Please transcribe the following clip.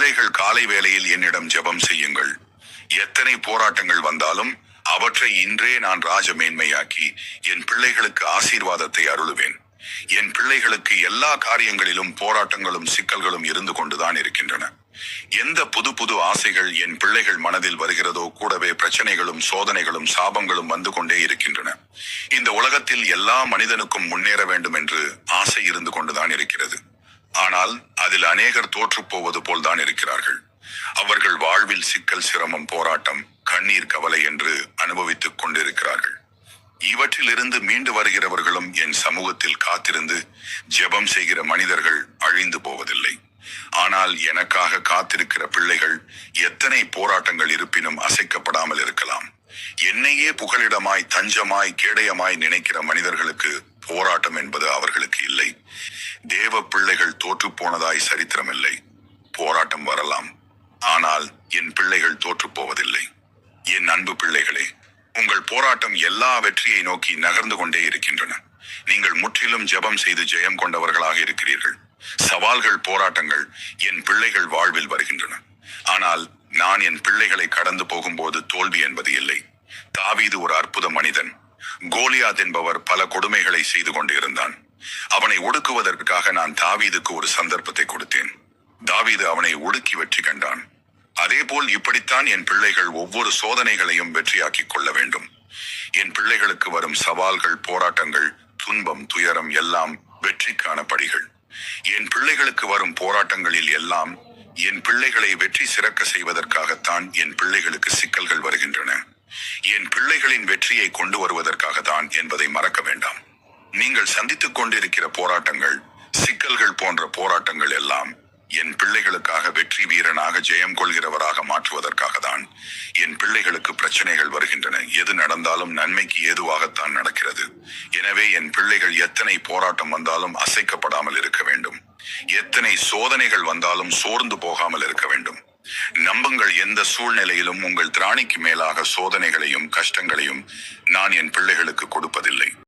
பிள்ளைகள் காலை வேளையில் என்னிடம் ஜெபம் செய்யுங்கள். எத்தனை போராட்டங்கள் வந்தாலும் அவற்றை இன்றே நான் ராஜ மேன்மையாக்கி என் பிள்ளைகளுக்கு ஆசீர்வாதத்தை அருளுவேன். என் பிள்ளைகளுக்கு எல்லா காரியங்களிலும் போராட்டங்களும் சிக்கல்களும் இருந்து கொண்டுதான் இருக்கின்றன. எந்த புது புது ஆசைகள் என் பிள்ளைகள் மனதில் வருகிறதோ கூடவே பிரச்சனைகளும் சோதனைகளும் சாபங்களும் வந்து கொண்டே இருக்கின்றன. இந்த உலகத்தில் எல்லா மனிதனுக்கும் முன்னேற வேண்டும் என்று ஆசை இருந்து கொண்டுதான் இருக்கிறது. ஆனால் அதில் அநேகர் தோற்றுப் போவது போல்தான் இருக்கிறார்கள். அவர்கள் வாழ்வில் சிக்கல் சிரமம் போராட்டம் கண்ணீர் கவலை என்று அனுபவித்துக் கொண்டிருக்கிறார்கள். இவற்றிலிருந்து மீண்டு வருகிறவர்களும் என் சமூகத்தில் காத்திருந்து ஜெபம் செய்கிற மனிதர்கள் அழிந்து போவதில்லை. ஆனால் எனக்காக காத்திருக்கிற பிள்ளைகள் எத்தனை போராட்டங்கள் இருப்பினும் அசைக்கப்படாமல் இருக்கலாம். என்னையே புகலிடமாய் தஞ்சமாய் கேடயமாய் நினைக்கிற மனிதர்களுக்கு போராட்டம் என்பது அவர்களுக்கு இல்லை. தேவ பிள்ளைகள் தோற்றுப் போனதாய் சரித்திரமில்லை போராட்டம் வரலாம். ஆனால் என் பிள்ளைகள் தோற்றுப் போவதில்லை. என் அன்பு பிள்ளைகளே உங்கள் போராட்டம் எல்லா வெற்றியை நோக்கி நகர்ந்து கொண்டே இருக்கின்றன. நீங்கள் முற்றிலும் ஜெபம் செய்து ஜெயம் கொண்டவர்களாக இருக்கிறீர்கள். சவால்கள் போராட்டங்கள் என் பிள்ளைகள் வாழ்வில் வருகின்றன. ஆனால் நான் என் பிள்ளைகளை கடந்து போகும்போது தோல்வி என்பது இல்லை. தாவீது ஒரு அற்புத மனிதன். கோலியாத் என்பவர் பல கொடுமைகளை செய்து கொண்டிருந்தான். அவனை ஒடுக்குவதற்காக நான் தாவீதுக்கு ஒரு சந்தர்ப்பத்தை கொடுத்தேன். தாவீது அவனை ஒடுக்கி வெற்றி கண்டான். அதேபோல் இப்படித்தான் என் பிள்ளைகள் ஒவ்வொரு சோதனைகளையும் வெற்றியாக்கிக் கொள்ள வேண்டும். என் பிள்ளைகளுக்கு வரும் சவால்கள் போராட்டங்கள் துன்பம் துயரம் எல்லாம் வெற்றிக்கான படிகள். என் பிள்ளைகளுக்கு வரும் போராட்டங்களில் எல்லாம் என் பிள்ளைகளை வெற்றி சிறக்க செய்வதற்காகத்தான் என் பிள்ளைகளுக்கு சிக்கல்கள் வருகின்றன. என் பிள்ளைகளின் வெற்றியை கொண்டு வருவதற்காக தான் என்பதை மறக்க வேண்டாம். நீங்கள் சந்தித்துக் கொண்டிருக்கிற போராட்டங்கள் சிக்கல்கள் போன்ற போராட்டங்கள் எல்லாம் என் பிள்ளைகளுக்காக வெற்றி வீரனாக ஜெயம் கொள்கிறவராக மாற்றுவதற்காக தான் என் பிள்ளைகளுக்கு பிரச்சனைகள் வருகின்றன. எது நடந்தாலும் நன்மைக்கு ஏதுவாகத்தான் நடக்கிறது. எனவே என் பிள்ளைகள் எத்தனை போராட்டம் வந்தாலும் அசைக்கப்படாமல் இருக்க வேண்டும். எத்தனை சோதனைகள் வந்தாலும் சோர்ந்து போகாமல் இருக்க வேண்டும். நம்புங்கள் எந்த சூழ்நிலையிலும் உங்கள் திராணிக்கு மேலாக சோதனைகளையும் கஷ்டங்களையும் நான் என் பிள்ளைகளுக்கு கொடுப்பதில்லை.